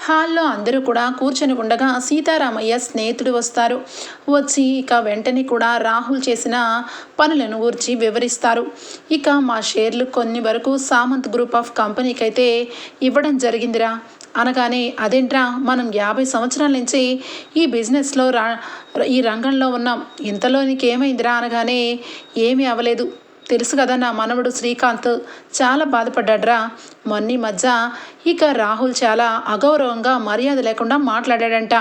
హాల్లో అందరూ కూడా కూర్చొని ఉండగా సీతారామయ్య స్నేహితుడు వస్తారు. వచ్చి ఇక వెంటనే కూడా రాహుల్ చేసిన పనులను గురించి వివరిస్తారు. ఇక మా షేర్లు కొన్ని వరకు సామంత్ గ్రూప్ ఆఫ్ కంపెనీకి అయితే ఇవ్వడం జరిగిందిరా. అనగానే అదేంట్రా మనం యాభై సంవత్సరాల నుంచి ఈ బిజినెస్లో రా ఈ రంగంలో ఉన్నాం. ఇంతలో నీకేమైందిరా? అనగానే ఏమీ అవ్వలేదు. తెలుసు కదా నా మనవడు శ్రీకాంత్ చాలా బాధపడ్డాడ్రా. మొన్నీ మధ్య ఇక రాహుల్ చాలా అగౌరవంగా మర్యాద లేకుండా మాట్లాడాడంట.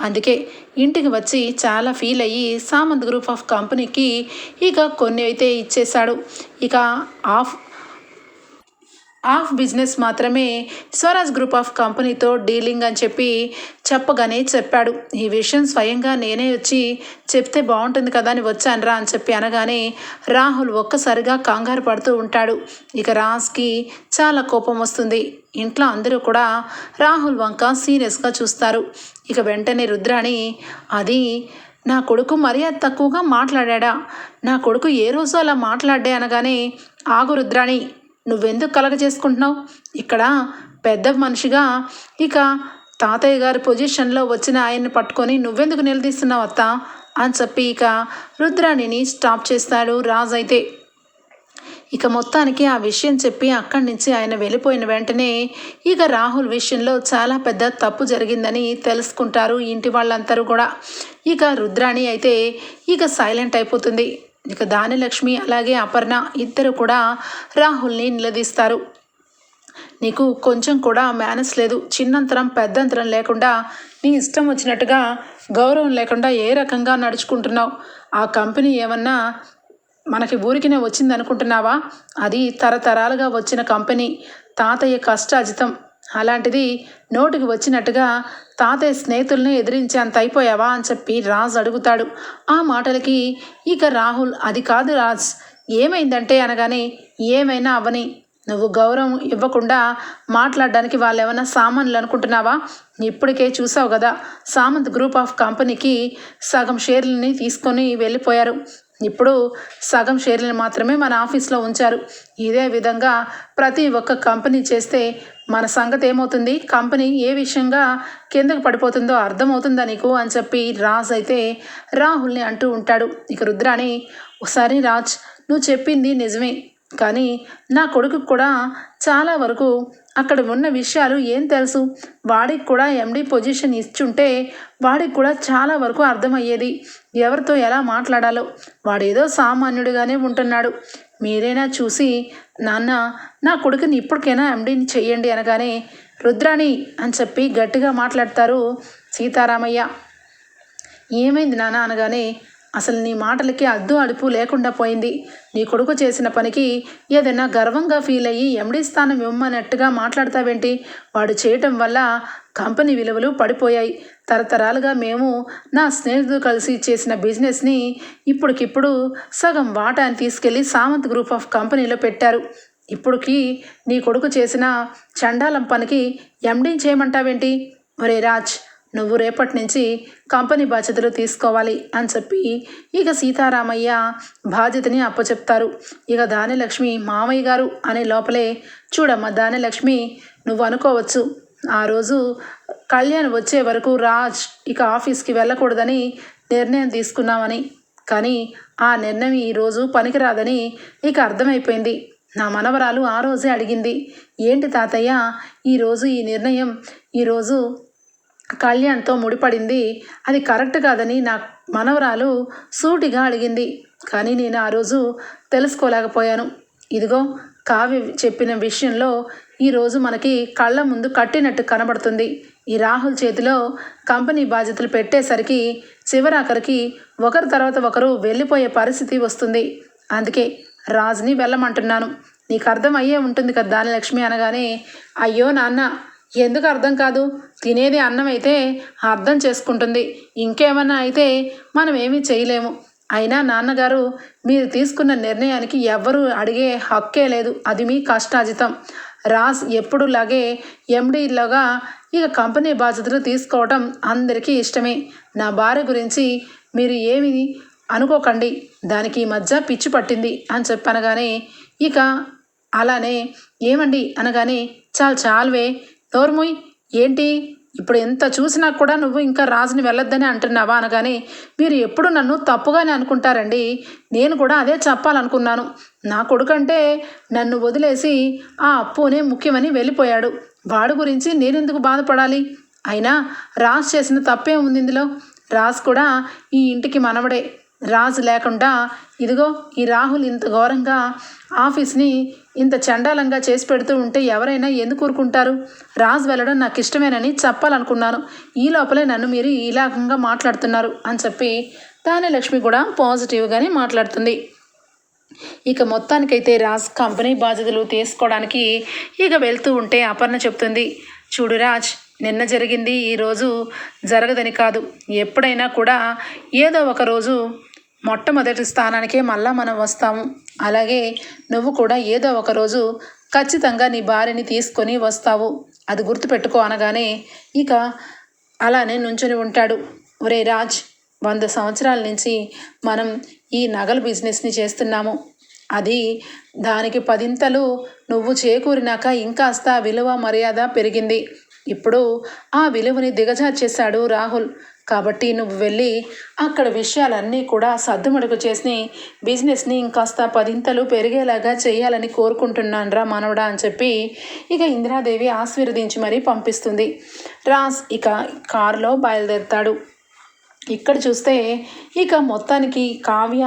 అందుకే ఇంటికి వచ్చి చాలా ఫీల్ అయ్యి సామంత్ గ్రూప్ ఆఫ్ కంపెనీకి ఇక కొన్ని అయితే ఇచ్చేశాడు. ఇక ఆఫ్ ఆఫ్ బిజినెస్ మాత్రమే స్వరాజ్ గ్రూప్ ఆఫ్ కంపెనీతో డీలింగ్ అని చెప్పి చెప్పగానే చెప్పాడు. ఈ విషయం స్వయంగా నేనే వచ్చి చెప్తే బాగుంటుంది కదా అని వచ్చానురా అని చెప్పి అనగానే రాహుల్ ఒక్కసారిగా కంగారు పడుతూ ఉంటాడు. ఇక రాజ్కి చాలా కోపం వస్తుంది. ఇంట్లో అందరూ కూడా రాహుల్ వంక సీరియస్గా చూస్తారు. ఇక వెంటనే రుద్రాణి అది నా కొడుకు మర్యాద తక్కువగా మాట్లాడా నా కొడుకు ఏ రోజు అలా మాట్లాడే అనగానే ఆగు రుద్రాణి నువ్వెందుకు కలగ చేసుకుంటున్నావు? ఇక్కడ పెద్ద మనిషిగా ఇక తాతయ్య గారి పొజిషన్లో వచ్చిన ఆయన్ని పట్టుకొని నువ్వెందుకు నిలదీస్తున్నావు అత్త? అని చెప్పి ఇక రుద్రాణిని స్టాప్ చేస్తాడు రాజు అయితే. ఇక మొత్తానికి ఆ విషయం చెప్పి అక్కడి నుంచి ఆయన వెళ్ళిపోయిన వెంటనే ఇక రాహుల్ విషయంలో చాలా పెద్ద తప్పు జరిగిందని తెలుసుకుంటారు ఇంటి వాళ్ళందరూ కూడా. ఇక రుద్రాణి అయితే ఇక సైలెంట్ అయిపోతుంది. ఇక దానిలక్ష్మి అలాగే అపర్ణ ఇద్దరు కూడా రాహుల్ని నిలదీస్తారు. నీకు కొంచెం కూడా మేనస్ లేదు. చిన్నంతరం పెద్దంతరం లేకుండా నీ ఇష్టం వచ్చినట్టుగా గౌరవం లేకుండా ఏ రకంగా నడుచుకుంటున్నావు? ఆ కంపెనీ ఏమన్నా మనకి ఊరికినే వచ్చింది అనుకుంటున్నావా అది తరతరాలుగా వచ్చిన కంపెనీ. తాతయ్య కష్టాజితం. అలాంటిది నోటికి వచ్చినట్టుగా తాతయ్య స్నేహితుల్ని ఎదిరించేంత అయిపోయావా అని చెప్పి రాజ్ అడుగుతాడు. ఆ మాటలకి ఇక రాహుల్ అది కాదు రాజ్ ఏమైందంటే అనగానే ఏమైనా అవని నువ్వు గౌరవం ఇవ్వకుండా మాట్లాడడానికి వాళ్ళు ఏమైనా సామాన్లు అనుకుంటున్నావా? ఇప్పటికే చూసావు కదా సామంత్ గ్రూప్ ఆఫ్ కంపెనీకి సగం షేర్లని తీసుకొని వెళ్ళిపోయారు. ఇప్పుడు సగం షేర్లను మాత్రమే మన ఆఫీస్లో ఉంచారు. ఇదే విధంగా ప్రతి ఒక్క కంపెనీ చేస్తే మన సంగతి ఏమవుతుంది? కంపెనీ ఏ విషయంగా కిందకు పడిపోతుందో అర్థమవుతుందా నీకు? అని చెప్పి రాజ్ అయితే రాహుల్ని అంటూ ఉంటాడు. ఇక రుద్రాని ఒకసారి రాజ్ నువ్వు చెప్పింది నిజమే. కానీ నా కొడుకు కూడా చాలా వరకు అక్కడ ఉన్న విషయాలు ఏం తెలుసు? వాడికి కూడా ఎండి పొజిషన్ ఇచ్చుంటే వాడికి కూడా చాలా వరకు అర్థమయ్యేది. ఎవరితో ఎలా మాట్లాడాలో. వాడేదో సామాన్యుడిగానే ఉంటున్నాడు. మీరైనా చూసి నాన్న నా కొడుకుని ఇప్పటికైనా ఎండీని చెయ్యండి అనగానే రుద్రాణి అని చెప్పి గట్టిగా మాట్లాడతారు సీతారామయ్య. ఏమైంది నాన్న? అనగానే అసలు నీ మాటలకి అద్దు అడుపు లేకుండా పోయింది. నీ కొడుకు చేసిన పనికి ఏదైనా గర్వంగా ఫీల్ అయ్యి ఎండీ స్థానం ఇవ్వమన్నట్టుగా మాట్లాడతావేంటి? వాడు చేయటం వల్ల కంపెనీ విలువలు పడిపోయాయి. తరతరాలుగా మేము నా స్నేహితుడు కలిసి చేసిన బిజినెస్ని ఇప్పటికిప్పుడు సగం వాటాన్ని తీసుకెళ్ళి సామంత్ గ్రూప్ ఆఫ్ కంపెనీలో పెట్టారు. ఇప్పుడుకి నీ కొడుకు చేసిన చండాలం పనికి ఎండీని చేయమంటావేంటి? ఒరే రాజ్ నువ్వు రేపటి నుంచి కంపెనీ బాధ్యతలు తీసుకోవాలి అని చెప్పి ఇక సీతారామయ్య బాధ్యతని అప్పచెప్తారు. ఇక దానిలక్ష్మి మామయ్య గారు అనే లోపలే చూడమ్మ దానిలక్ష్మి నువ్వు అనుకోవచ్చు. ఆ రోజు కళ్యాణ్ వచ్చే వరకు రాజ్ ఇక ఆఫీస్కి వెళ్ళకూడదని నిర్ణయం తీసుకున్నామని. కానీ ఆ నిర్ణయం ఈరోజు పనికిరాదని ఇక అర్థమైపోయింది. నా మనవరాలు ఆ రోజే అడిగింది. ఏంటి తాతయ్య ఈరోజు ఈ నిర్ణయం ఈరోజు కళ్యాణ్తో ముడిపడింది. అది కరెక్ట్ కాదని నా మనవరాలు సూటిగా అడిగింది. కానీ నేను ఆ రోజు తెలుసుకోలేకపోయాను. ఇదిగో కావ్య చెప్పిన విషయంలో ఈరోజు మనకి కళ్ళ ముందు కట్టినట్టు కనబడుతుంది. ఈ రాహుల్ చేతిలో కంపెనీ బాధ్యతలు పెట్టేసరికి చివరాఖరికి ఒకరి తర్వాత ఒకరు వెళ్ళిపోయే పరిస్థితి వస్తుంది. అందుకే రాజుని వెళ్ళమంటున్నాను. నీకు అర్థమయ్యే ఉంటుంది కదా దానిలక్ష్మి అనగానే అయ్యో నాన్న ఎందుకు అర్థం కాదు? తినేది అన్నం అయితే అర్థం చేసుకుంటుంది. ఇంకేమన్నా అయితే మనం ఏమీ చేయలేము. అయినా నాన్నగారు మీరు తీసుకున్న నిర్ణయానికి ఎవ్వరూ అడిగే హక్కే లేదు. అది మీ కష్టాజితం. రాజ్ ఎప్పుడులాగే ఎండీలాగా ఇక కంపెనీ బాధ్యతలు తీసుకోవటం అందరికీ ఇష్టమే. నా భార్య గురించి మీరు ఏమి అనుకోకండి. దానికి ఈ మధ్య పిచ్చి పట్టింది అని చెప్పనగానే ఇక అలానే ఏమండి అనగానే చాలు చాలువే నోర్ముయ్ ఏంటి? ఇప్పుడు ఎంత చూసినా కూడా నువ్వు ఇంకా రాజుని వెళ్ళొద్దని అంటున్నావా అనగానే మీరు ఎప్పుడు నన్ను తప్పుగానే అనుకుంటారండి. నేను కూడా అదే చెప్పాలనుకున్నాను. నా కొడుకంటే నన్ను వదిలేసి ఆ అప్పునే ముఖ్యమని వెళ్ళిపోయాడు. వాడు గురించి నేనెందుకు బాధపడాలి? అయినా రాజ్ చేసిన తప్పే ఉంది ఇందులో. రాజ్ కూడా ఈ ఇంటికి మనవడే. రాజు లేకుండా ఇదిగో ఈ రాహుల్ ఇంత ఘోరంగా ఆఫీస్ని ఇంత చండాలంగా చేసి పెడుతూ ఉంటే ఎవరైనా ఎందుకు ఊరుకుంటారు? రాజు వెళ్ళడం నాకు ఇష్టమేనని చెప్పాలనుకున్నాను. ఈ లోపలే నన్ను మీరు ఇలాగంగా మాట్లాడుతున్నారు అని చెప్పి దాని లక్ష్మి కూడా పాజిటివ్గానే మాట్లాడుతుంది. ఇక మొత్తానికైతే రాజ్ కంపెనీ బాధ్యతలు తీసుకోవడానికి ఇక వెళ్తూ ఉంటే అపర్ణ చెప్తుంది చూడు రాజ్ నిన్న జరిగింది ఈరోజు జరగదని కాదు. ఎప్పుడైనా కూడా ఏదో ఒక రోజు మొట్టమొదటి స్థానానికే మళ్ళా మనం వస్తాము. అలాగే నువ్వు కూడా ఏదో ఒక రోజు ఖచ్చితంగా నీ భార్యని తీసుకొని వస్తావు. అది గుర్తుపెట్టుకో అనగానే ఇక అలానే నుంచుని ఉంటాడు. ఒరే రాజ్ వంద సంవత్సరాల నుంచి మనం ఈ నగల బిజినెస్ని చేస్తున్నాము. అది దానికి పదింతలు నువ్వు చేకూరినాక ఇంకాస్త విలువ మర్యాద పెరిగింది. ఇప్పుడు ఆ విలువని దిగజార్చేశాడు రాహుల్. కాబట్టి నువ్వు వెళ్ళి అక్కడ విషయాలన్నీ కూడా సర్దుమడుగు చేసి బిజినెస్ని ఇంకాస్త పదింతలు పెరిగేలాగా చేయాలని కోరుకుంటున్నాను రా మనవడా అని చెప్పి ఇక ఇందిరాదేవి ఆశీర్వదించి మరీ పంపిస్తుంది. రాస్ ఇక కారులో బయలుదేరుతాడు. ఇక్కడ చూస్తే ఇక మొత్తానికి కావ్య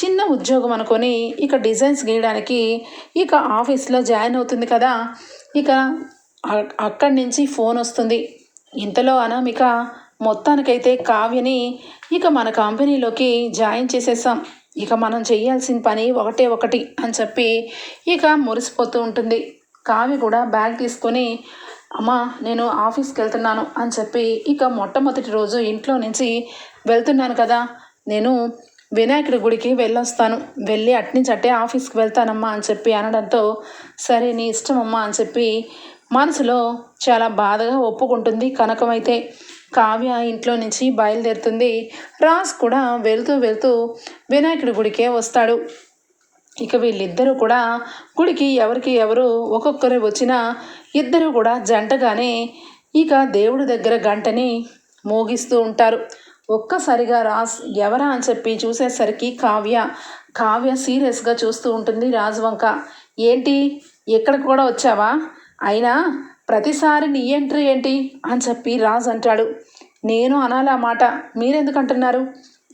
చిన్న ఉద్యోగం అనుకొని ఇక డిజైన్స్ గీయడానికి ఇక ఆఫీస్లో జాయిన్ అవుతుంది కదా. ఇక అక్కడి నుంచి ఫోన్ వస్తుంది. ఇంతలో అనామిక మొత్తానికైతే కావ్యని ఇక మన కంపెనీలోకి జాయిన్ చేసేసాం. ఇక మనం చేయాల్సిన పని ఒకటే ఒకటి అని చెప్పి ఇక మురిసిపోతూ ఉంటుంది. కావ్య కూడా బ్యాగ్ తీసుకొని అమ్మా నేను ఆఫీస్కి వెళ్తున్నాను అని చెప్పి ఇక మొట్టమొదటి రోజు ఇంట్లో నుంచి వెళ్తున్నాను కదా నేను వినాయకుడి గుడికి వెళ్ళొస్తాను. వెళ్ళి అట్నుంచి అట్టే ఆఫీస్కి వెళ్తానమ్మా అని చెప్పి అనడంతో సరే నీ ఇష్టమమ్మా అని చెప్పి మనసులో చాలా బాధగా ఒప్పుకుంటుంది కనకమైతే. కావ్య ఇంట్లో నుంచి బయలుదేరుతుంది. రాజ్ కూడా వెళ్తూ వెళ్తూ వినాయకుడి గుడికే వస్తాడు. ఇక వీళ్ళిద్దరూ కూడా గుడికి ఎవరికి ఎవరు ఒక్కొక్కరు వచ్చినా ఇద్దరు కూడా జంటగానే ఇక దేవుడి దగ్గర గంటని మోగిస్తూ ఉంటారు. ఒక్కసారిగా రాజ్ ఎవరా అని చెప్పి చూసేసరికి కావ్య కావ్య సీరియస్గా చూస్తూ ఉంటుంది రాజు వంక. ఏంటి? ఎక్కడికి కూడా వచ్చావా? అయినా ప్రతిసారి నీ ఎంట్రీ ఏంటి? అని చెప్పి రాజు అంటాడు. నేను అనాలి ఆ మాట. మీరెందుకు అంటున్నారు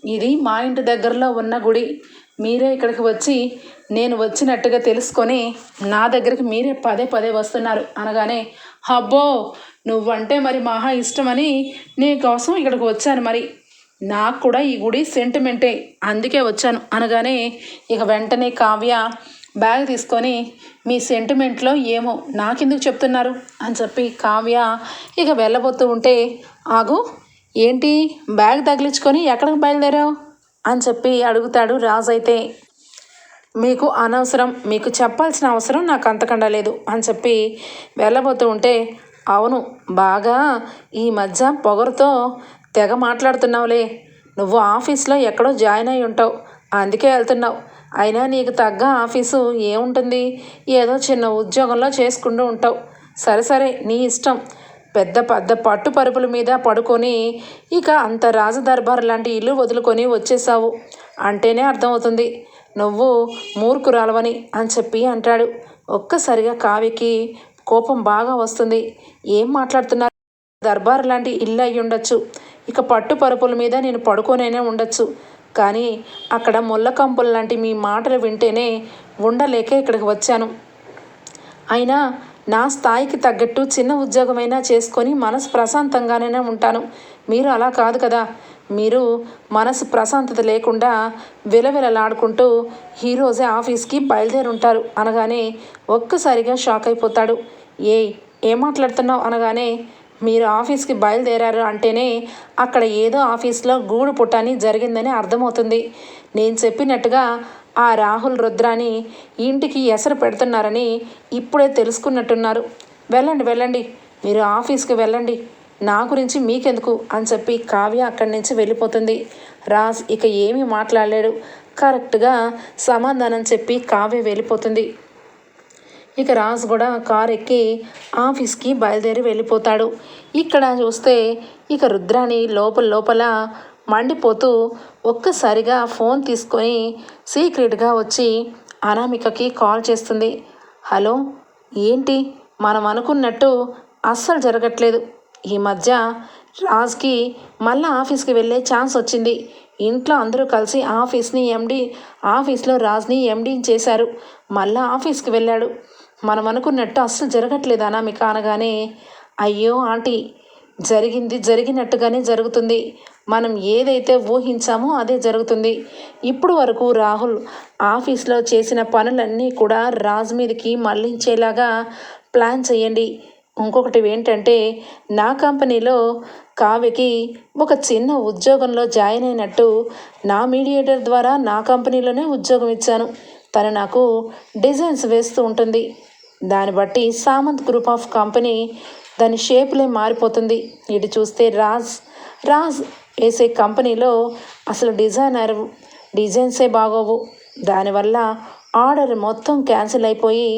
ఇది మా ఇంటి దగ్గరలో ఉన్న గుడి. మీరే ఇక్కడికి వచ్చి నేను వచ్చినట్టుగా తెలుసుకొని నా దగ్గరికి మీరే పదే పదే వస్తున్నారు. అనగానే అబ్బో నువ్వంటే మరి మహా ఇష్టమని నీ కోసం ఇక్కడికి వచ్చాను మరి. నాకు కూడా ఈ గుడి సెంటిమెంటే అందుకే వచ్చాను. అనగానే ఇక వెంటనే కావ్య బ్యాగ్ తీసుకొని మీ సెంటిమెంట్లో ఏమో నాకెందుకు చెప్తున్నారు? అని చెప్పి కావ్య ఇక వెళ్ళబోతూ ఉంటే ఆగు ఏంటి? బ్యాగ్ తగిలించుకొని ఎక్కడికి బయలుదేరావు? అని చెప్పి అడుగుతాడు రాజు అయితే. మీకు అనవసరం మీకు చెప్పాల్సిన అవసరం నాకు అంతకుండా లేదు అని చెప్పి వెళ్ళబోతూ ఉంటే అవును బాగా ఈ మధ్య పొగరుతో తెగ మాట్లాడుతున్నావులే. నువ్వు ఆఫీస్లో ఎక్కడో జాయిన్ అయి ఉంటావు. అందుకే వెళ్తున్నావు. అయినా నీకు తగ్గ ఆఫీసు ఏముంటుంది? ఏదో చిన్న ఉద్యోగంలో చేసుకుంటూ ఉంటావు. సరే సరే నీ ఇష్టం. పెద్ద పెద్ద పట్టు పరుపుల మీద పడుకొని ఇక అంత రాజదర్బార్ లాంటి ఇల్లు వదులుకొని వచ్చేసావు. అంటేనే అర్థమవుతుంది. నువ్వు మూర్ఖురాలవని అని చెప్పి అంటాడు. ఒక్కసారిగా కావికి కోపం బాగా వస్తుంది. ఏం మాట్లాడుతున్నారు? దర్బార్ లాంటి ఇల్లు అయి ఉండొచ్చు ఇక పట్టు పరుపుల మీద నేను పడుకోనైనా ఉండొచ్చు. కానీ అక్కడ ముళ్ళకంపులు లాంటి మీ మాటలు వింటేనే ఉండలేకే ఇక్కడికి వచ్చాను. అయినా నా స్థాయికి తగ్గట్టు చిన్న ఉద్యోగమైనా చేసుకొని మనసు ప్రశాంతంగానే ఉంటాను. మీరు అలా కాదు కదా. మీరు మనసు ప్రశాంతత లేకుండా విలవిలలాడుకుంటూ ఈరోజే ఆఫీస్కి బయలుదేరుంటారు అనగానే ఒక్కసారిగా షాక్ అయిపోతాడు. ఏ ఏం మాట్లాడుతున్నావు అనగానే మీరు ఆఫీస్కి బయలుదేరారు అంటేనే అక్కడ ఏదో ఆఫీస్లో గూడు పుట్టని జరిగిందని అర్థమవుతుంది. నేను చెప్పినట్టుగా ఆ రాహుల్ రుద్రాని ఇంటికి ఎసరు పెడుతున్నారని ఇప్పుడే తెలుసుకున్నట్టున్నారు. వెళ్ళండి వెళ్ళండి. మీరు ఆఫీస్కి వెళ్ళండి. నా గురించి మీకెందుకు? అని చెప్పి కావ్య అక్కడి నుంచి వెళ్ళిపోతుంది. రాజ్ ఇక ఏమీ మాట్లాడలేడు. కరెక్ట్గా సమాధానం చెప్పి కావ్య వెళ్ళిపోతుంది. ఇక రాజు కూడా కార్ ఎక్కి ఆఫీస్కి బయలుదేరి వెళ్ళిపోతాడు. ఇక్కడ చూస్తే ఇక రుద్రాని లోపల లోపల మండిపోతూ ఒక్కసారిగా ఫోన్ తీసుకొని సీక్రెట్గా వచ్చి అనామికకి కాల్ చేస్తుంది. హలో ఏంటి? మనం అనుకున్నట్టు అస్సలు జరగట్లేదు. ఈ మధ్య రాజ్కి మళ్ళీ ఆఫీస్కి వెళ్ళే ఛాన్స్ వచ్చింది. ఇంట్లో అందరూ కలిసి ఆఫీస్ని ఎండి ఆఫీస్లో రాజ్ని ఎండీని చేశారు. మళ్ళీ ఆఫీస్కి వెళ్ళాడు. మనం అనుకున్నట్టు అస్సలు జరగట్లేదు అనామిక అనగానే అయ్యో ఆంటీ జరిగింది జరిగినట్టుగానే జరుగుతుంది. మనం ఏదైతే ఊహించామో అదే జరుగుతుంది. ఇప్పుడు వరకు రాహుల్ ఆఫీస్లో చేసిన పనులన్నీ కూడా రాజు మీదకి మళ్ళించేలాగా ప్లాన్ చేయండి. ఇంకొకటి ఏంటంటే నా కంపెనీలో కావ్యకి ఒక చిన్న ఉద్యోగంలో జాయిన్ అయినట్టు నా మీడియేటర్ ద్వారా నా కంపెనీలోనే ఉద్యోగం ఇచ్చాను. తను నాకు డిజైన్స్ వేస్తూ ఉంటుంది. దాన్ని బట్టి సామంత్ గ్రూప్ ఆఫ్ కంపెనీ దాని షేప్లే మారిపోతుంది. ఇటు చూస్తే రాజ్ రాజ్ వేసే కంపెనీలో అసలు డిజైనర్ డిజైన్సే బాగోవు. దానివల్ల ఆర్డర్ మొత్తం క్యాన్సిల్ అయిపోయి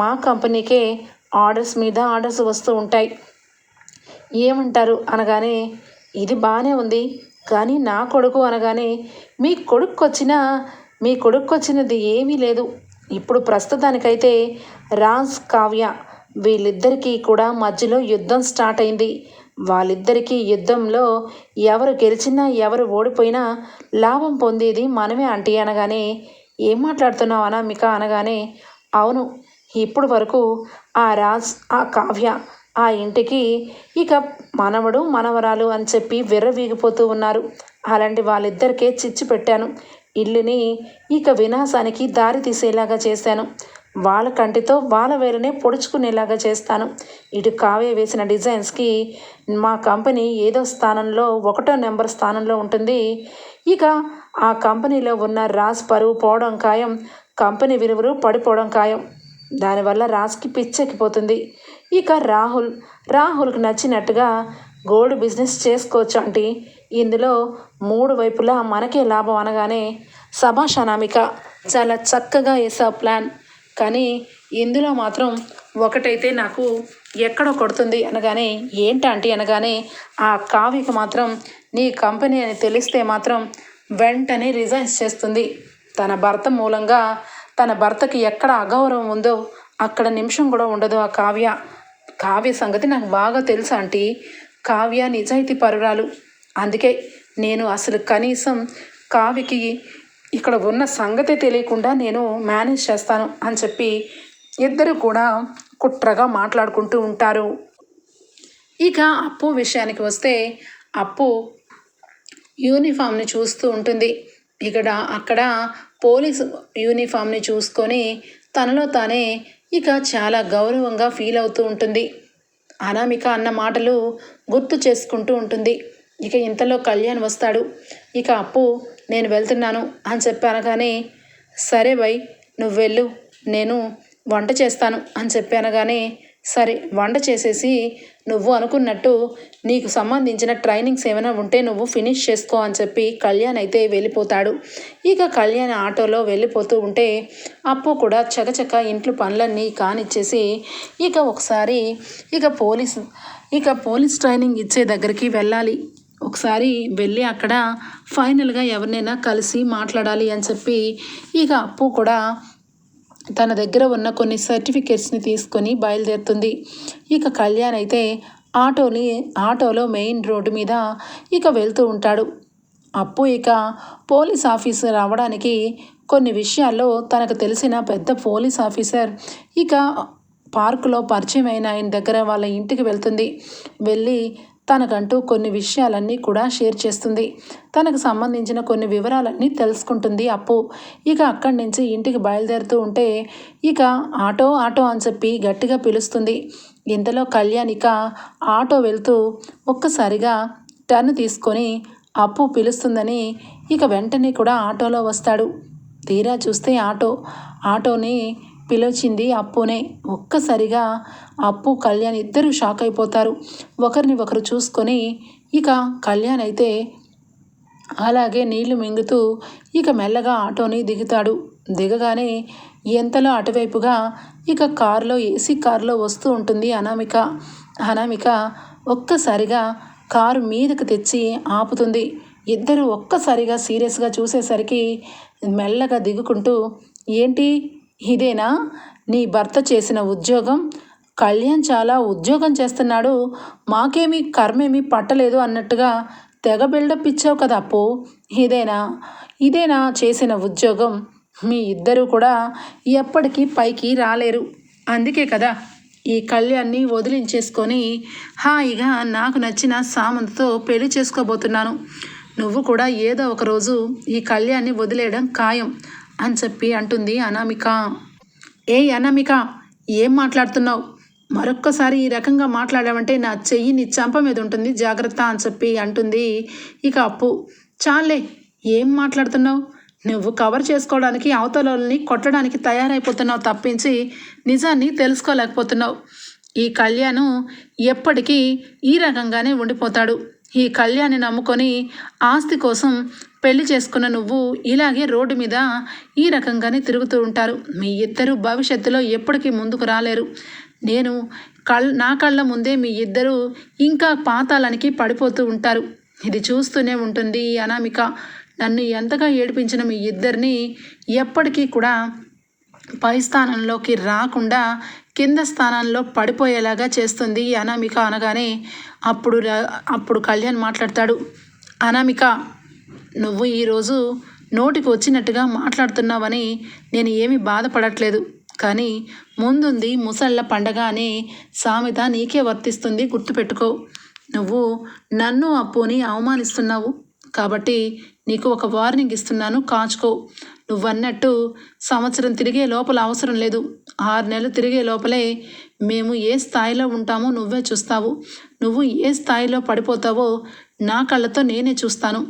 మా కంపెనీకే ఆర్డర్స్ మీద ఆర్డర్స్ వస్తూ ఉంటాయి. ఏమంటారు అనగానే ఇది బాగానే ఉంది కానీ నా కొడుకు అనగానే మీ కొడుకు వచ్చిన మీ కొడుకు వచ్చినది ఏమీ లేదు. ఇప్పుడు ప్రస్తుతానికైతే రాజ్ కావ్య వీళ్ళిద్దరికీ కూడా మధ్యలో యుద్ధం స్టార్ట్ అయింది. వాళ్ళిద్దరికీ యుద్ధంలో ఎవరు గెలిచినా ఎవరు ఓడిపోయినా లాభం పొందేది మనమే ఆంటీ అనగానే ఏం మాట్లాడుతున్నావు అనామిక? అనగానే అవును ఇప్పుడు వరకు ఆ రాజ్ ఆ కావ్య ఆ ఇంటికి ఇక మనవడు మనవరాలు అని చెప్పి విర్రవీగిపోతూ ఉన్నారు. అలాంటి వాళ్ళిద్దరికే చిచ్చు పెట్టాను. ఇల్లుని ఇక వినాశానికి దారి తీసేలాగా చేశాను. వాళ్ళ కంటితో వాళ్ళ వేలనే పొడుచుకునేలాగా చేస్తాను. ఇటు కావే వేసిన డిజైన్స్కి మా కంపెనీ ఏదో స్థానంలో ఒకటో నెంబర్ స్థానంలో ఉంటుంది. ఇక ఆ కంపెనీలో ఉన్న రాస్ పరువు పోవడం ఖాయం కంపెనీ విలువలు పడిపోవడం ఖాయం. దానివల్ల రాస్కి పిచ్చెక్కిపోతుంది. ఇక రాహుల్ రాహుల్కి నచ్చినట్టుగా గోల్డ్ బిజినెస్ చేసుకోవచ్చు అంటే ఇందులో మూడు వైపులా మనకే లాభం అనగానే సభాష్ అనామిక చాలా చక్కగా వేసావు ప్లాన్. కానీ ఇందులో మాత్రం ఒకటైతే నాకు ఎక్కడ కొడుతుంది అనగానే ఏంటంటే అనగానే ఆ కావ్యకు మాత్రం నీ కంపెనీ అని తెలిస్తే మాత్రం వెంటనే రిజైన్స్ చేస్తుంది. తన భర్త మూలంగా తన భర్తకి ఎక్కడ అగౌరవం ఉందో అక్కడ నిమిషం కూడా ఉండదు ఆ కావ్య. కావ్య సంగతి నాకు బాగా తెలుసు ఆంటీ. కావ్య నిజాయితీ పరురాలు అందుకే నేను అసలు కనీసం కావికి ఇక్కడ ఉన్న సంగతి తెలియకుండా నేను మేనేజ్ చేస్తాను అని చెప్పి ఇద్దరు కూడా కుట్రగా మాట్లాడుకుంటూ ఉంటారు. ఇక అప్పు విషయానికి వస్తే అప్పు యూనిఫామ్ని చూస్తూ ఉంటుంది. ఇక్కడ అక్కడ పోలీస్ యూనిఫామ్ని చూసుకొని తనలో తానే ఇక చాలా గౌరవంగా ఫీల్ అవుతూ ఉంటుంది. అనామిక అన్న మాటలు గుర్తు చేసుకుంటూ ఉంటుంది. ఇక ఇంతలో కళ్యాణ్ వస్తాడు. ఇక అప్పు నేను వెళ్తున్నాను అని చెప్పాను కానీ సరే బై నువ్వు వెళ్ళు నేను వంట చేస్తాను అని చెప్పాను కానీ సరే వంట చేసేసి నువ్వు అనుకున్నట్టు నీకు సంబంధించిన ట్రైనింగ్స్ ఏమైనా ఉంటే నువ్వు ఫినిష్ చేసుకో అని చెప్పి కళ్యాణ్ అయితే వెళ్ళిపోతాడు. ఇక కళ్యాణ్ ఆటోలో వెళ్ళిపోతూ ఉంటే అప్పు కూడా చకచక ఇంట్లో పనులన్నీ కానిచ్చేసి ఇక ఒకసారి ఇక పోలీస్ ఇక పోలీస్ ట్రైనింగ్ ఇచ్చే దగ్గరికి వెళ్ళాలి. ఒకసారి వెళ్ళి అక్కడ ఫైనల్గా ఎవరినైనా కలిసి మాట్లాడాలి అని చెప్పి ఇక అప్పు కూడా తన దగ్గర ఉన్న కొన్ని సర్టిఫికేట్స్ని తీసుకొని బయలుదేరుతుంది. ఇక కళ్యాణ్ అయితే ఆటోని ఆటోలో మెయిన్ రోడ్డు మీద ఇక వెళ్తూ ఉంటాడు. అప్పు ఇక పోలీస్ ఆఫీసర్ అవ్వడానికి కొన్ని విషయాల్లో తనకు తెలిసిన పెద్ద పోలీస్ ఆఫీసర్ ఇక పార్కులో పరిచయం అయిన ఆయన దగ్గర వాళ్ళ ఇంటికి వెళ్తుంది. వెళ్ళి తనకంటూ కొన్ని విషయాలన్నీ కూడా షేర్ చేస్తుంది. తనకు సంబంధించిన కొన్ని వివరాలన్నీ తెలుసుకుంటుంది అప్పు. ఇక అక్కడి నుంచి ఇంటికి బయలుదేరుతూ ఉంటే ఇక ఆటో ఆటో అని చెప్పి గట్టిగా పిలుస్తుంది. ఇంతలో కళ్యాణిక ఆటో వెళ్తూ ఒక్కసారిగా టర్న్ తీసుకొని అప్పు పిలుస్తుందని ఇక వెంటనే కూడా ఆటోలో వస్తాడు. తీరా చూస్తే ఆటో. ఆటోని పిలిచింది అప్పునే. ఒక్కసారిగా అప్పు కళ్యాణ్ ఇద్దరు షాక్ అయిపోతారు. ఒకరిని ఒకరు చూసుకొని ఇక కళ్యాణ్ అయితే అలాగే నీళ్ళు మింగుతూ ఇక మెల్లగా ఆటోని దిగుతాడు. దిగగానే ఎంతలో అటువైపుగా ఇక కారులో ఏసీ కారులో వస్తూ ఉంటుంది అనామిక. అనామిక ఒక్కసారిగా కారు మీదకు తెచ్చి ఆపుతుంది. ఇద్దరు ఒక్కసారిగా సీరియస్గా చూసేసరికి మెల్లగా దిగుకుంటూ ఏంటి? ఇదేనా? నీ భర్త చేసిన ఉద్యోగం? కళ్యాణ్ చాలా ఉద్యోగం చేస్తున్నాడు. మాకేమీ కర్మేమీ పట్టలేదు అన్నట్టుగా తెగ బిల్డప్ ఇచ్చావు కదా అప్పు. ఇదేనా? ఇదేనా చేసిన ఉద్యోగం? మీ ఇద్దరూ కూడా ఎప్పటికీ పైకి రాలేరు. అందుకే కదా ఈ కళ్యాణ్ని వదిలించేసుకొని హాయిగా నాకు నచ్చిన సామంత్తో పెళ్ళి చేసుకోబోతున్నాను. నువ్వు కూడా ఏదో ఒకరోజు ఈ కళ్యాణ్ని వదిలేయడం ఖాయం. అని చెప్పి అంటుంది అనామిక. ఏ అనామిక ఏం మాట్లాడుతున్నావు? మరొక్కసారి ఈ రకంగా మాట్లాడావంటే నా చెయ్యి నీ చంప మీద ఉంటుంది జాగ్రత్త అని చెప్పి అంటుంది ఇక అప్పు. చాలే ఏం మాట్లాడుతున్నావు? నువ్వు కవర్ చేసుకోవడానికి అవతలని కొట్టడానికి తయారైపోతున్నావు తప్పించి నిజాన్ని తెలుసుకోలేకపోతున్నావు. ఈ కళ్యాణం ఎప్పటికీ ఈ రకంగానే ఉండిపోతాడు. ఈ కళ్యాణ్ని నమ్ముకొని ఆస్తి కోసం పెళ్ళి చేసుకున్న నువ్వు ఇలాగే రోడ్డు మీద ఈ రకంగానే తిరుగుతూ ఉంటారు. మీ ఇద్దరు భవిష్యత్తులో ఎప్పటికీ ముందుకు రాలేరు. నేను కళ్ నా కళ్ళ ముందే మీ ఇద్దరు ఇంకా పాతాళానికి పడిపోతూ ఉంటారు. ఇది చూస్తూనే ఉంటుంది ఈ అనామిక. నన్ను ఎంతగా ఏడిపించిన మీ ఇద్దరిని ఎప్పటికీ కూడా పై స్థానంలోకి రాకుండా కింద స్థానంలో పడిపోయేలాగా చేస్తుంది ఈ అనామిక అనగానే అప్పుడు అప్పుడు కళ్యాణ్ మాట్లాడతాడు అనామిక నువ్వు ఈరోజు నోటికి వచ్చినట్టుగా మాట్లాడుతున్నావని నేను ఏమీ బాధపడట్లేదు. కానీ ముందుంది ముసళ్ళ పండగ అనే సామెత నీకే వర్తిస్తుంది గుర్తుపెట్టుకో. నువ్వు నన్ను అప్పుని అవమానిస్తున్నావు కాబట్టి నీకు ఒక వార్నింగ్ ఇస్తున్నాను కాచుకో. నువ్వన్నట్టు సంవత్సరం తిరిగే లోపల అవసరం లేదు. ఆరు నెలలు తిరిగే లోపలే మేము ఏ స్థాయిలో ఉంటామో నువ్వే చూస్తావు. నువ్వు ఏ స్థాయిలో పడిపోతావో నా కళ్ళతో నేనే చూస్తాను.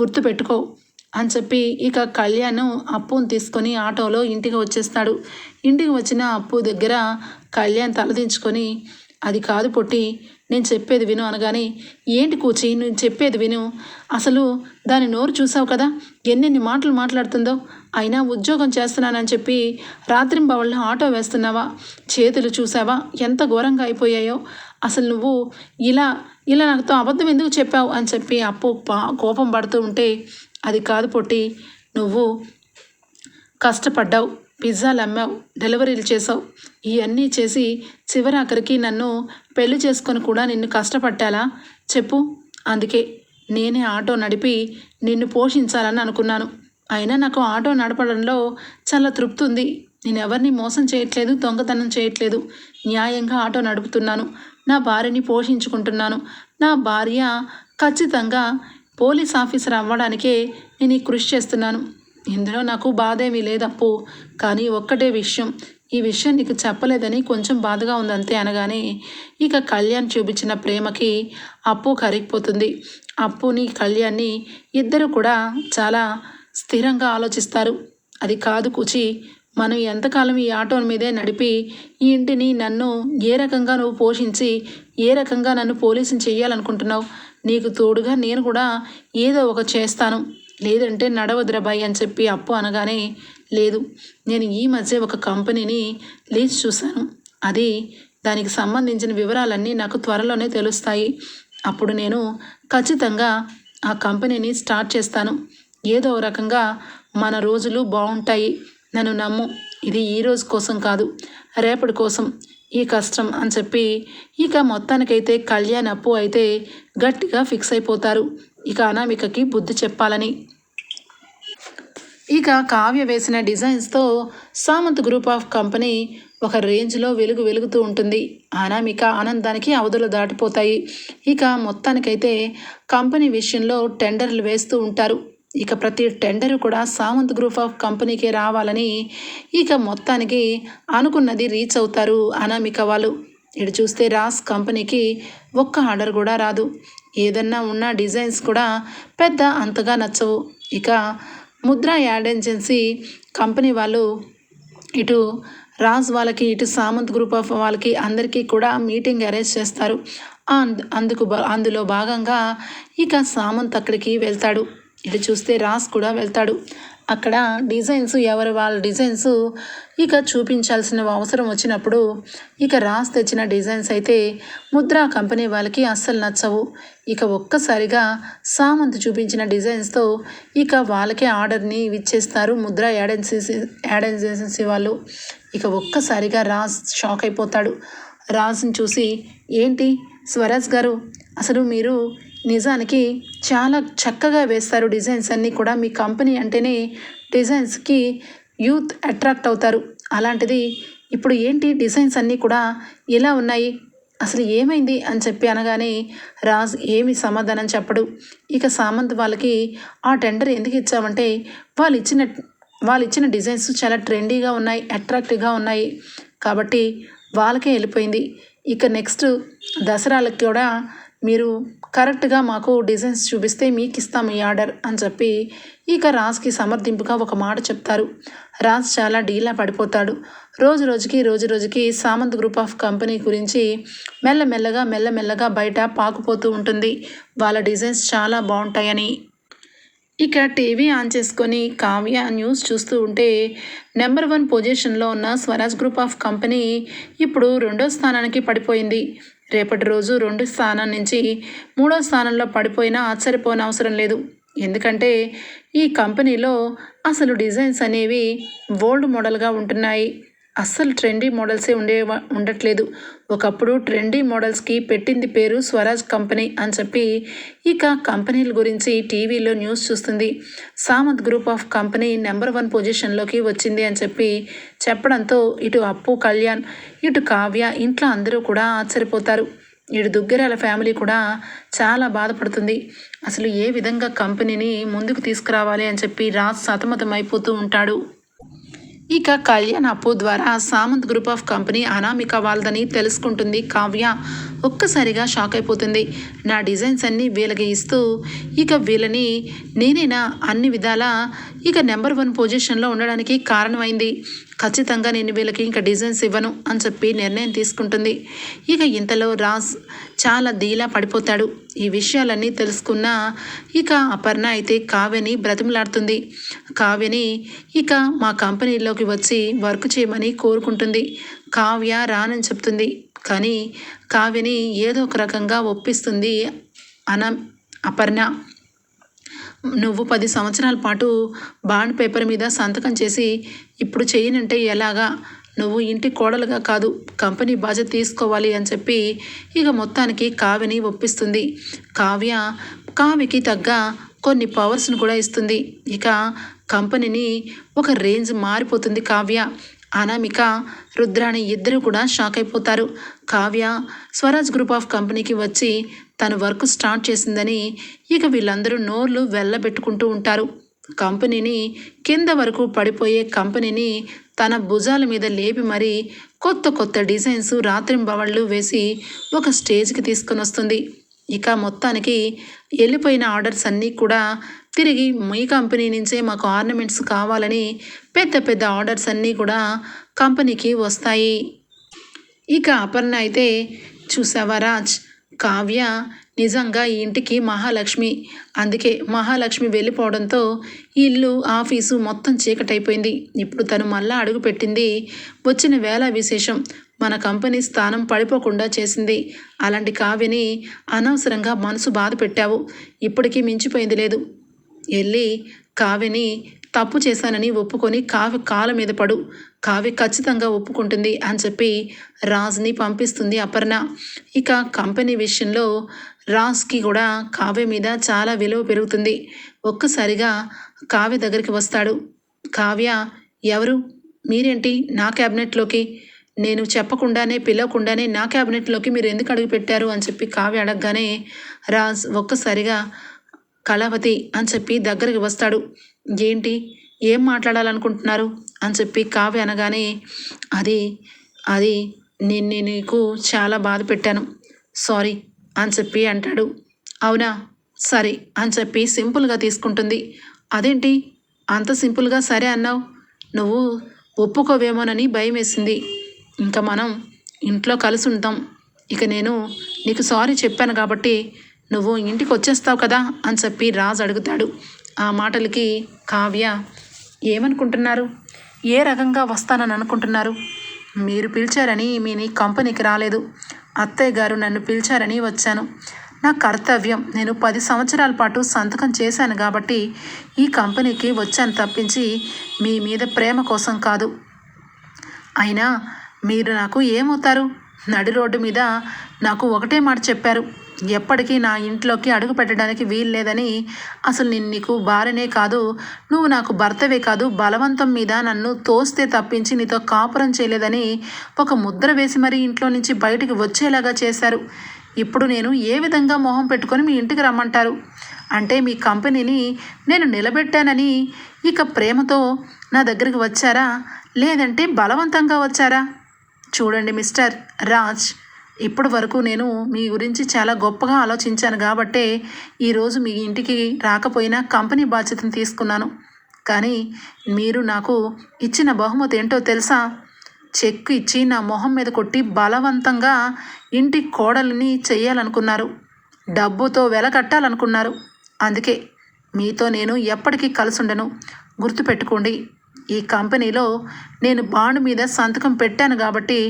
గుర్తుపెట్టుకో అని చెప్పి ఇక కళ్యాణ్ అప్పును తీసుకొని ఆటోలో ఇంటికి వచ్చేస్తాడు. ఇంటికి వచ్చిన అప్పు దగ్గర కళ్యాణ్ తలదించుకొని అది కాదు పొట్టి నేను చెప్పేది విను అనగానే ఏంటి కూచి నువ్వు చెప్పేది విను. అసలు దాని నోరు చూసావు కదా? ఎన్నెన్ని మాటలు మాట్లాడుతుందో. అయినా ఉద్యోగం చేస్తున్నానని చెప్పి రాత్రింబవళ్ళు ఆటో వేస్తున్నావా? చేతులు చూసావా? ఎంత ఘోరంగా అయిపోయాయో. అసలు నువ్వు ఇలా ఇలా నాకుతో అబద్ధం ఎందుకు చెప్పావు? అని చెప్పి అప్పు కోపం పడుతూ ఉంటే అది కాదు పొట్టి నువ్వు కష్టపడ్డావు. పిజ్జాలు అమ్మావు డెలివరీలు చేసావు ఇవన్నీ చేసి చివరాఖరికి నన్ను పెళ్ళి చేసుకొని కూడా నిన్ను కష్టపట్టాలా? చెప్పు. అందుకే నేనే ఆటో నడిపి నిన్ను పోషించాలని అనుకున్నాను. అయినా నాకు ఆటో నడపడంలో చాలా తృప్తి ఉంది నేను ఎవరిని మోసం చేయట్లేదు దొంగతనం చేయట్లేదు. న్యాయంగా ఆటో నడుపుతున్నాను. నా భార్యని పోషించుకుంటున్నాను. నా భార్య ఖచ్చితంగా పోలీస్ ఆఫీసర్ అవ్వడానికే నేను ఈ కృషి చేస్తున్నాను. ఇందులో నాకు బాధ ఏమీ లేదప్పు. కానీ ఒక్కటే విషయం. ఈ విషయం నీకు చెప్పలేదని కొంచెం బాధగా ఉంది అంతే అనగానే ఇక కళ్యాణ్ చూపించిన ప్రేమకి అప్పు కరిగిపోతుంది. అప్పుని కళ్యాణ్ని ఇద్దరు కూడా చాలా స్థిరంగా ఆలోచిస్తారు. అది కాదు కూచి. మనం ఎంతకాలం ఈ ఆటో మీదే నడిపి ఈ ఇంటిని నన్ను ఏ రకంగా నువ్వు పోషించి ఏ రకంగా నన్ను పోలీసుని చేయాలనుకుంటున్నావు నీకు తోడుగా నేను కూడా ఏదో ఒక చేస్తాను. లేదంటే నడవద్రబాయి అని చెప్పి అప్పు అనగానే లేదు నేను ఈ మధ్య ఒక కంపెనీని లీజ్ చూశాను. అది దానికి సంబంధించిన వివరాలన్నీ నాకు త్వరలోనే తెలుస్తాయి. అప్పుడు నేను ఖచ్చితంగా ఆ కంపెనీని స్టార్ట్ చేస్తాను. ఏదో రకంగా మన రోజులు బాగుంటాయి. నన్ను నమ్ము. ఇది ఈ రోజు కోసం కాదు రేపటి కోసం. ఈ కష్టం అని చెప్పి ఇక మొత్తానికైతే కళ్యాణ్ అప్పు అయితే గట్టిగా ఫిక్స్ అయిపోతారు. ఇక అనామికకి బుద్ధి చెప్పాలని. ఇక కావ్య వేసిన డిజైన్స్తో సామంత్ గ్రూప్ ఆఫ్ కంపెనీ ఒక రేంజ్లో వెలుగు వెలుగుతూ ఉంటుంది. అనామిక ఆనందానికి అవధులు దాటిపోతాయి. ఇక మొత్తానికైతే కంపెనీ విషయంలో టెండర్లు వేస్తూ ఉంటారు. ఇక ప్రతి టెండరు కూడా సామంత్ గ్రూప్ ఆఫ్ కంపెనీకే రావాలని ఇక మొత్తానికి అనుకున్నది రీచ్ అవుతారు అనామిక వాళ్ళు. ఇటు చూస్తే రాస్ కంపెనీకి ఒక్క ఆర్డర్ కూడా రాదు. ఏదన్నా ఉన్న డిజైన్స్ కూడా పెద్ద అంతగా నచ్చవు. ఇక ముద్ర యాడ్ ఏజెన్సీ కంపెనీ వాళ్ళు ఇటు రాజ్ వాళ్ళకి ఇటు సామంత్ గ్రూప్ ఆఫ్ వాళ్ళకి అందరికీ కూడా మీటింగ్ అరేంజ్ చేస్తారు. అందుకు అందులో భాగంగా ఇక సామంత్ అక్కడికి వెళ్తాడు. ఇటు చూస్తే రాస్ కూడా వెళ్తాడు. అక్కడ డిజైన్స్ ఎవరి వాళ్ళ డిజైన్స్ ఇక చూపించాల్సిన అవసరం వచ్చినప్పుడు ఇక రాస్ తెచ్చిన డిజైన్స్ అయితే ముద్రా కంపెనీ వాళ్ళకి అస్సలు నచ్చవు. ఇక ఒక్కసారిగా సామంత్ చూపించిన డిజైన్స్తో ఇక వాళ్ళకే ఆర్డర్ని ఇచ్చేస్తారు ముద్రా యాడెన్సీ యాడెన్సీ వాళ్ళు. ఇక ఒక్కసారిగా రాజ్ షాక్ అయిపోతాడు. రాజ్ని చూసి ఏంటి స్వరాజ్ గారు అసలు మీరు నిజానికి చాలా చక్కగా వేస్తారు డిజైన్స్ అన్నీ కూడా. మీ కంపెనీ అంటేనే డిజైన్స్కి యూత్ అట్రాక్ట్ అవుతారు. అలాంటిది ఇప్పుడు ఏంటి డిజైన్స్ అన్నీ కూడా ఎలా ఉన్నాయి? అసలు ఏమైంది అని చెప్పి అనగానే రాజ్ ఏమి సమాధానం చెప్పడు. ఇక సామంత్ వాళ్ళకి ఆ టెండర్ ఎందుకు ఇచ్చామంటే వాళ్ళు ఇచ్చిన వాళ్ళు ఇచ్చిన డిజైన్స్ చాలా ట్రెండీగా ఉన్నాయి అట్రాక్టివ్గా ఉన్నాయి. కాబట్టి వాళ్ళకే వెళ్ళిపోయింది. ఇక నెక్స్ట్ దసరాలకు కూడా మీరు కరెక్ట్గా మాకు డిజైన్స్ చూపిస్తే మీకు ఇస్తాం ఈ ఆర్డర్ అని చెప్పి ఇక రాజ్కి సమర్థింపుగా ఒక మాట చెప్తారు. రాజ్ చాలా డీలా పడిపోతాడు. రోజు రోజుకి రోజు రోజుకి సామంత్ గ్రూప్ ఆఫ్ కంపెనీ గురించి మెల్లమెల్లగా మెల్లమెల్లగా బయట పాకుపోతూ ఉంటుంది. వాళ్ళ డిజైన్స్ చాలా బాగుంటాయని. ఇక టీవీ ఆన్ చేసుకొని కావ్య న్యూస్ చూస్తూ ఉంటే నెంబర్ వన్ పొజిషన్లో ఉన్న స్వరాజ్ గ్రూప్ ఆఫ్ కంపెనీ ఇప్పుడు రెండో స్థానానికి పడిపోయింది. రేపటి రోజు రెండు స్థానం నుంచి మూడో స్థానంలో పడిపోయినా ఆశ్చర్యపోని అవసరం లేదు. ఎందుకంటే ఈ కంపెనీలో అసలు డిజైన్స్ అనేవి ఓల్డ్ మోడల్గా ఉంటున్నాయి. అస్సలు ట్రెండీ మోడల్సే ఉండే ఉండట్లేదు. ఒకప్పుడు ట్రెండీ మోడల్స్కి పెట్టింది పేరు స్వరాజ్ కంపెనీ అని చెప్పి ఇక కంపెనీల గురించి టీవీలో న్యూస్ చూస్తుంది. Samanth group of company number one పొజిషన్లోకి వచ్చింది అని చెప్పి చెప్పడంతో ఇటు అప్పు కళ్యాణ్ ఇటు కావ్య ఇంట్లో అందరూ కూడా ఆశ్చర్యపోతారు. ఇటు దుగ్గరాల ఫ్యామిలీ కూడా చాలా బాధపడుతుంది. అసలు ఏ విధంగా కంపెనీని ముందుకు తీసుకురావాలి అని చెప్పి రాజ్ సతమతం అయిపోతూ ఉంటాడు. ఇక కళ్యాణ్ అప్పు ద్వారా Samanth group of company Anamika వాళ్ళదని తెలుసుకుంటుంది కావ్య. ఒక్కసారిగా షాక్ అయిపోతుంది. నా డిజైన్స్ అన్నీ వీళ్ళకి ఇస్తూ ఇక వీళ్ళని నేనేనా అన్ని విధాలా ఇక నెంబర్ వన్ పొజిషన్లో ఉండడానికి కారణమైంది. ఖచ్చితంగా నేను వీళ్ళకి ఇంకా డిజైన్స్ ఇవ్వను అని చెప్పి నిర్ణయం తీసుకుంటుంది. ఇక ఇంతలో రాజ్ చాలా దీలా పడిపోతాడు. ఈ విషయాలన్నీ తెలుసుకున్న ఇక అపర్ణ అయితే కావ్యని బ్రతిమలాడుతుంది. కావ్యని ఇక మా కంపెనీలోకి వచ్చి వర్క్ చేయమని కోరుకుంటుంది. కావ్య రానని చెప్తుంది. కానీ కావ్యని ఏదో ఒక రకంగా ఒప్పిస్తుంది అన అపర్ణ. నువ్వు పది సంవత్సరాల పాటు బాండ్ పేపర్ మీద సంతకం చేసి ఇప్పుడు చేయనంటే ఎలాగా? నువ్వు ఇంటి కోడలుగా కాదు కంపెనీ బాధ్యత తీసుకోవాలి అని చెప్పి ఇక మొత్తానికి కావ్యని ఒప్పిస్తుంది. కావ్య కావ్యకి తగ్గ కొన్ని పవర్స్ను కూడా ఇస్తుంది. ఇక కంపెనీని ఒక రేంజ్ మారిపోతుంది కావ్య. అనామిక రుద్రాణి ఇద్దరు కూడా షాక్ అయిపోతారు. కావ్య స్వరాజ్ గ్రూప్ ఆఫ్ కంపెనీకి వచ్చి తన వర్క్ స్టార్ట్ చేసిందని ఇక వీళ్ళందరూ నోర్లు వెళ్ళబెట్టుకుంటూ ఉంటారు. కంపెనీని కింద వరకు పడిపోయే కంపెనీని తన భుజాల మీద లేపి మరీ కొత్త కొత్త డిజైన్స్ రాత్రింబవళ్ళు వేసి ఒక స్టేజ్కి తీసుకొని వస్తుంది ఇక మొత్తానికి వెళ్ళిపోయిన ఆర్డర్స్ అన్నీ కూడా తిరిగి మీ కంపెనీ నుంచే మాకు ఆర్నమెంట్స్ కావాలని పెద్ద పెద్ద ఆర్డర్స్ అన్నీ కూడా కంపెనీకి వస్తాయి. ఇక అపర్ణ అయితే చూసావా రాజ్? కావ్య నిజంగా ఈ ఇంటికి మహాలక్ష్మి. అందుకే మహాలక్ష్మి వెళ్ళిపోవడంతో ఇల్లు ఆఫీసు మొత్తం చీకటైపోయింది. ఇప్పుడు తను మళ్ళా అడుగుపెట్టింది వచ్చిన వేళ విశేషం. మన కంపెనీ స్థానం పడిపోకుండా చేసింది. అలాంటి కావ్యని అనవసరంగా మనసు బాధ పెట్టావు ఇప్పటికీ మించిపోయింది లేదు. వెళ్ళి కావ్యని తప్పు చేశానని ఒప్పుకొని కావ్య కాళ్ళ మీద పడు. కావ్య ఖచ్చితంగా ఒప్పుకుంటుంది అని చెప్పి రాజ్ని పంపిస్తుంది అపర్ణ. ఇక కంపెనీ విషయంలో రాజ్కి కూడా కావ్య మీద చాలా విలువ పెరుగుతుంది. ఒక్కసారిగా కావ్య దగ్గరికి వస్తాడు. కావ్య ఎవరు? మీరేంటి? నా క్యాబినెట్లోకి? నేను చెప్పకుండానే పిలవకుండానే నా క్యాబినెట్లోకి మీరు ఎందుకు అడుగు పెట్టారు? అని చెప్పి కావ్య అడగగానే రాజ్ ఒక్కసారిగా కళావతి అని చెప్పి దగ్గరికి వస్తాడు. ఏంటి? ఏం మాట్లాడాలనుకుంటున్నారు? అని చెప్పి కావ్య అనగానే అది అది నిన్ను నీకు చాలా బాధ పెట్టాను. సారీ అని చెప్పి అంటాడు. అవునా? సరే అని చెప్పి సింపుల్గా తీసుకుంటుంది. అదేంటి? అంత సింపుల్గా సరే అన్నావు. నువ్వు ఒప్పుకోవేమోనని భయం వేసింది. ఇంకా మనం ఇంట్లో కలిసి ఉంటాం. ఇక నేను నీకు సారీ చెప్పాను కాబట్టి నువ్వు ఇంటికి వచ్చేస్తావు కదా అని చెప్పి రాజు అడుగుతాడు. ఆ మాటలకి కావ్య ఏమనుకుంటున్నారు? ఏ రకంగా వస్తానని అనుకుంటున్నారు? మీరు పిలిచారని మీ కంపెనీకి రాలేదు. అత్తయ్య గారు నన్ను పిలిచారని వచ్చాను. నా కర్తవ్యం నేను పది సంవత్సరాల పాటు సంతకం చేశాను కాబట్టి ఈ కంపెనీకి వచ్చాను తప్పించి మీ మీద ప్రేమ కోసం కాదు. అయినా మీరు నాకు ఏమవుతారు? నడి రోడ్డు మీద నాకు ఒకటే మాట చెప్పారు. ఎప్పటికీ నా ఇంట్లోకి అడుగు పెట్టడానికి వీలు లేదని అసలు నేను నీకు భార్యనే కాదు నువ్వు నాకు భర్తవే కాదు బలవంతం మీద నన్ను తోస్తే తప్పించి నీతో కాపురం చేయలేదని ఒక ముద్ర వేసి మరీ ఇంట్లో నుంచి బయటికి వచ్చేలాగా చేశారు. ఇప్పుడు నేను ఏ విధంగా మొహం పెట్టుకొని మీ ఇంటికి రమ్మంటారు? అంటే మీ కంపెనీని నేను నిలబెట్టానని ఇక ప్రేమతో నా దగ్గరికి వచ్చారా? లేదంటే బలవంతంగా వచ్చారా? చూడండి మిస్టర్ రాజ్. ఇప్పటి వరకు నేను మీ గురించి చాలా గొప్పగా ఆలోచించాను కాబట్టే ఈరోజు మీ ఇంటికి రాకపోయినా కంపెనీ బాధ్యతను తీసుకున్నాను. కానీ మీరు నాకు ఇచ్చిన బహుమతి ఏంటో తెలుసా? చెక్ ఇచ్చి నా మొహం మీద కొట్టి బలవంతంగా ఇంటి కోడలిని చేయాలనుకున్నారు డబ్బుతో వెల కట్టాలనుకున్నారు. అందుకే మీతో నేను ఎప్పటికీ కలిసి ఉండను గుర్తుపెట్టుకోండి. ఈ కంపెనీలో నేను బాండ్ మీద సంతకం పెట్టాను కాబట్టి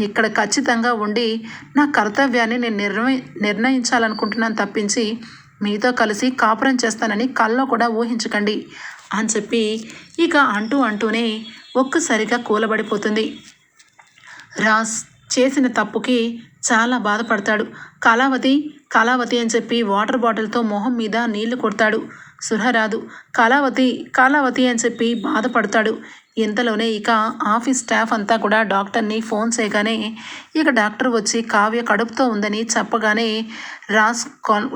ఇక్కడ ఖచ్చితంగా ఉండి నా కర్తవ్యాన్ని నేను నిర్ణయి నిర్ణయించాలనుకుంటున్నాను తప్పించి మీతో కలిసి కాపురం చేస్తానని కల్లో కూడా ఊహించకండి అని చెప్పి ఇక అంటూ అంటూనే ఒక్కసారిగా కూలబడిపోతుంది. రాస్ చేసిన తప్పుకి చాలా బాధపడతాడు. కళావతి కళావతి అని చెప్పి వాటర్ బాటిల్తో మొహం మీద నీళ్ళు కొడతాడు. సురహరాదు కాలావతి కాలావతి అని చెప్పి బాధపడతాడు. ఇంతలోనే ఇక ఆఫీస్ స్టాఫ్ అంతా కూడా డాక్టర్ని ఫోన్ చేయగానే ఇక డాక్టర్ వచ్చి కావ్య కడుపుతో ఉందని చెప్పగానే రాజ్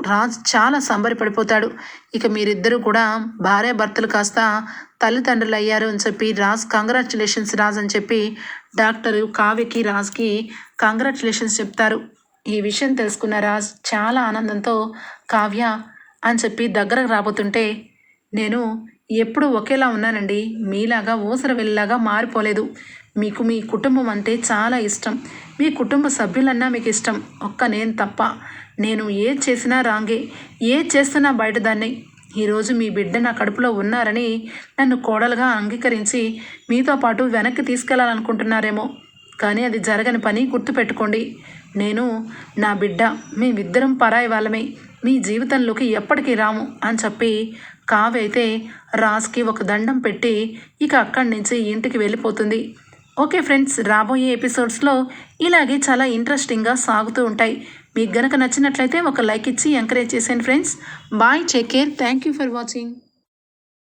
రాజ్ చాలా సంబరపడిపోతాడు ఇక మీరిద్దరూ కూడా భార్యాభర్తలు కాస్త తల్లిదండ్రులు అయ్యారు అని చెప్పి రాజ్ కంగ్రాచులేషన్స్ రాజ్ అని చెప్పి డాక్టరు కావ్యకి రాజ్కి కంగ్రాచులేషన్స్ చెప్తారు. ఈ విషయం తెలుసుకున్న రాజ్ చాలా ఆనందంతో కావ్య అని చెప్పి దగ్గరకు రాబోతుంటే నేను ఎప్పుడు ఒకేలా ఉన్నానండి. మీలాగా ఊసర వెళ్ళలాగా మారిపోలేదు. మీకు మీ కుటుంబం అంటే చాలా ఇష్టం. మీ కుటుంబ సభ్యులన్నా మీకు ఇష్టం. ఒక్క నేను తప్ప. నేను ఏది చేసినా రాంగే. ఏ చేస్తున్నా బయటదాన్ని. ఈరోజు మీ బిడ్డ నా కడుపులో ఉన్నారని నన్ను కోడలుగా అంగీకరించి మీతో పాటు వెనక్కి తీసుకెళ్ళాలనుకుంటున్నారేమో. కానీ అది జరగని పని గుర్తుపెట్టుకోండి. నేను నా బిడ్డ. మేమిద్దరం పరాయి వాళ్ళమే. మీ జీవితంలోకి ఎప్పటికీ రాము అని చెప్పి కావ్య అయితే రాజ్కి ఒక దండం పెట్టి ఇక అక్కడి నుంచి ఇంటికి వెళ్ళిపోతుంది. ఓకే ఫ్రెండ్స్ రాబోయే ఎపిసోడ్స్లో ఇలాగే చాలా ఇంట్రెస్టింగ్గా సాగుతూ ఉంటాయి. మీకు గనక నచ్చినట్లయితే ఒక లైక్ ఇచ్చి ఎంకరేజ్ చేసేయండి friends. Bye take care. Thank you for watching.